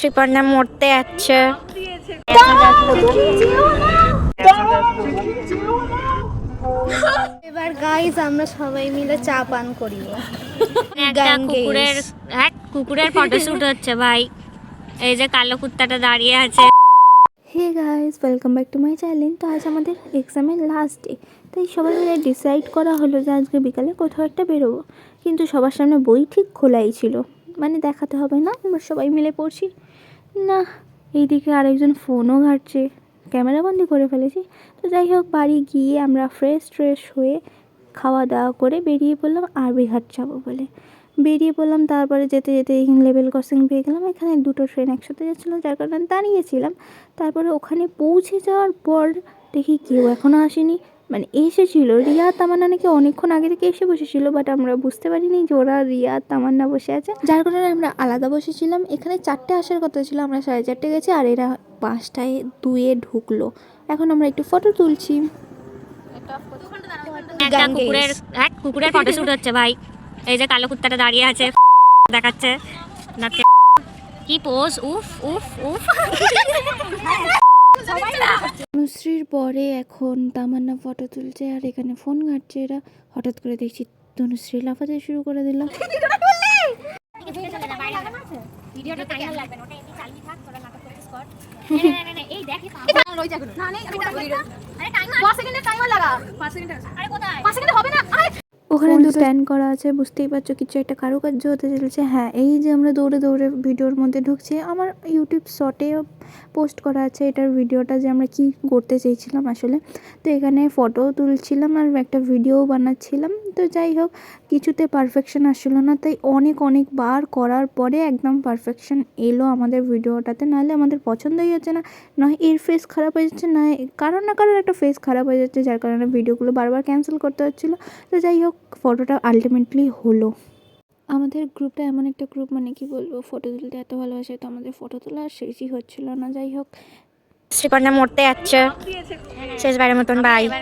শ্রীপর্ণা মরতে যাচ্ছে এবার গাইজ আমরা সবাই মিলে চা পান একটা কুকুরের. হ্যাঁ কুকুরের ফটোশুট হচ্ছে ভাই। এই যে কালো কুত্তাটা দাঁড়িয়ে আছে। Hey guys welcome back to my channel তো আজ আমাদের এক্সামের লাস্ট ডে তাই সবাই মিলে ডিসাইড করা হলো যে আজকে বিকালে কোথাও একটা বেরোবো। কিন্তু সবার সামনে বই ঠিক খোলাই ছিল। মানে দেখাতে হবে না, আমরা সবাই মিলে পড়ছি। না, এইদিকে আরেকজন ফোনও ঘাটছে। ক্যামেরা বন্দি করে ফেলেছি। তো যাই হোক, বাড়ি গিয়ে আমরা ফ্রেশ ট্রেশ হয়ে খাওয়া দাওয়া করে বেরিয়ে পড়লাম আরবি ঘাট যাব বলে। বেরিয়ে পড়লাম, তারপরে যেতে যেতে এখানে লেভেল ক্রসিং পেয়ে গেলাম। এখানে দুটো ট্রেন একসাথে যাচ্ছিল, যার কারণে দাঁড়িয়েছিলাম। তারপরে ওখানে পৌঁছে যাওয়ার পর দেখি কেউ এখনও আসেনি। মানে এসেছিল। রিয়া তামান্না নাকি অনেকক্ষণ আগে থেকে এসে বসেছিল বাট আমরা বুঝতে পারিনি যে ওরা রিয়া তামান্না বসে আছে। যার কারণে আমরা আলাদা বসেছিলাম। এখানে চারটে আসার কথা ছিল আমরা সাড়ে চারটে গেছি আর এরা পাঁচটায় দুয়ে ঢুকলো। এখন আমরা একটু ফটো তুলছি। কুকুরের হ্যাঁ কুকুরের ফটোশুট হচ্ছে ভাই। এই যে কালো কুত্তাটা দাঁড়িয়ে আছে দেখাচ্ছে। কি পোজ উফ উফ উফ। তনুশ্রীর পরে এখন তামান্না ফটো তুলছে আর এখানে ফোন ঘাটছে এরা। হঠাৎ করে দেখছি তনুশ্রী লাফাতে শুরু করে দিল। ওখানে দুটো স্ট্যান্ড করা আছে বুঝতেই পারছ কিছু একটা কারুকার্য হতে চলেছে। হ্যাঁ এই যে আমরা দৌড়ে দৌড়ে ভিডিওর মধ্যে ঢুকছি আমার ইউটিউব শর্টে পোস্ট করা আছে, এটার ভিডিওটা যে আমরা কি করতে চেয়েছিলাম আসলে। তো এখানে ফটো তুলছিলাম আর একটা ভিডিও বানাচ্ছিলাম। তো যাই হোক, কিছুতে পারফেকশন আসলো না, তাই অনেক অনেক বার করার পরে একদম পারফেকশন এলো আমাদের ভিডিওটাতে। নাহলে আমাদের পছন্দই হচ্ছে না নয় এর ফেস খারাপ হয়ে যাচ্ছে নয় কারোর না কারোর একটা ফেস খারাপ হয়ে যাচ্ছে, যার কারণে ভিডিওগুলো বারবার ক্যান্সেল করতে হচ্ছিল। তো যাই হোক ফটোটা আলটিমেটলি হলো। আমাদের গ্রুপটা এমন একটা গ্রুপ মানে কি বলব ফটো তুলতে এত ভালোবাসে তো আমাদের ফটো তোলা আর শেষই হচ্ছিল না যাই হোক। শ্রীপর্ণা মরতে যাচ্ছে। শেষবারের মতন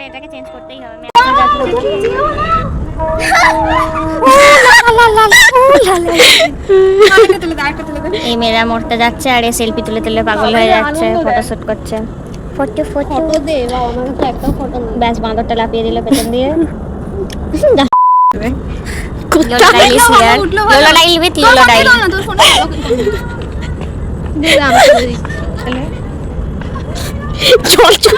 এটাকে চেঞ্জ করতেই হবে এই মেয়েরা মরতে যাচ্ছে আর এ সেলফি তুলে তুলে পাগল হয়ে যাচ্ছে ফটোশুট করছে। Photo photo. ব্যাস বাঁদরটা লাফিয়ে দিল পেছন দিয়ে। লোলোডাইল is here. লোলোডাইল with লোলোডাইল। তোর ফোনটা দে আমি করে দিচ্ছি চল চল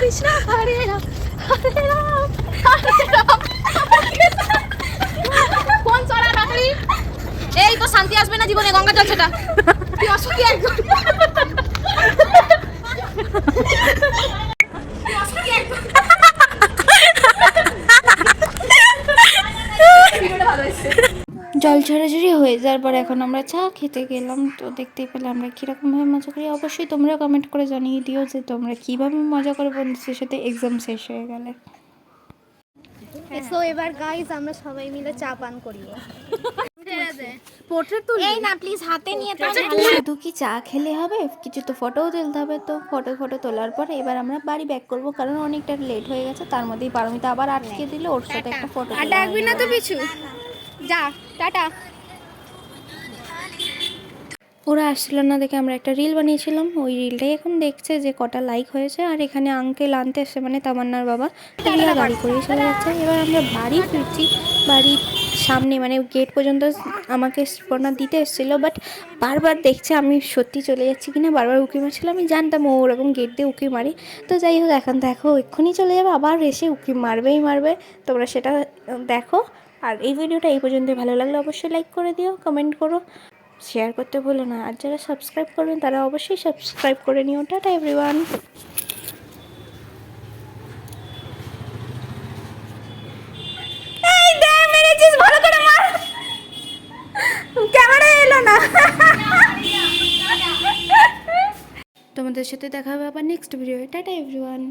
কৃষ্ণ হরে রাম হরে রাম হরে রাম ফোন ছড়া রাখলি এই তো শান্তি আসবে না জীবনে গঙ্গা জল সেটা তুই অসুখী একদম জল ছড়াছড়ি হয়ে যাওয়ার পর এখন আমরা চা খেতে গেলাম। তো দেখতেই পেলে আমরা কীরকমভাবে মজা করি। অবশ্যই তোমরা কমেন্ট করে জানিয়ে দিও যে তোমরা কীভাবে মজা করে বন্ধুদের সাথে। এক্সাম শেষ হয়ে গেলে। সো এবার গাইস আমরা সবাই মিলে চা পান তুলি এই না প্লিজ হাতে নিয়ে তো শুধু কি চা খেলে হবে? কিছু তো ফটোও তুলতে হবে। তো ফটো ফটো তোলার পর এবার আমরা বাড়ি ব্যাক করব। কারণ অনেকটা লেট হয়ে গেছে। তার মধ্যেই পারমিতা আবার আটকে দিল। ওর সাথে একটা ফটো আর ডাকবি না তো পিছু। যা টাটা। ওরা আসছিল না দেখে আমরা একটা রিল বানিয়েছিলাম। ওই রিলটাই এখন দেখছে যে কটা লাইক হয়েছে আর এখানে আঙ্কেল আনতে এসছে মানে তামান্নার বাবা। রিয়া গাড়ি করেই চলে যাচ্ছে। এবার আমরা বাড়ি ফিরছি। বাড়ির সামনে মানে গেট পর্যন্ত আমাকে স্পর্ণা দিতে এসেছিল বাট বারবার দেখছে আমি সত্যি চলে যাচ্ছি কিনা বারবার উকি মারছিল। আমি জানতাম ও ওরকম গেট দিয়ে উকি মারি। তো যাই হোক এখন দেখো এক্ষুনি চলে যাবে আবার এসে উকি মারবেই মারবে। তোমরা সেটা দেখো, আর এই ভিডিওটা এই পর্যন্ত ভালো লাগলে অবশ্যই লাইক করে দিও কমেন্ট করো শেয়ার করতে ভুলো না। আর যারা সাবস্ক্রাইব করবেন, তারা অবশ্যই সাবস্ক্রাইব করে নিও। টাটা এভরিওয়ান তোমাদের সাথে দেখা হবে আবার নেক্সট ভিডিও টাটা এভরিওয়ান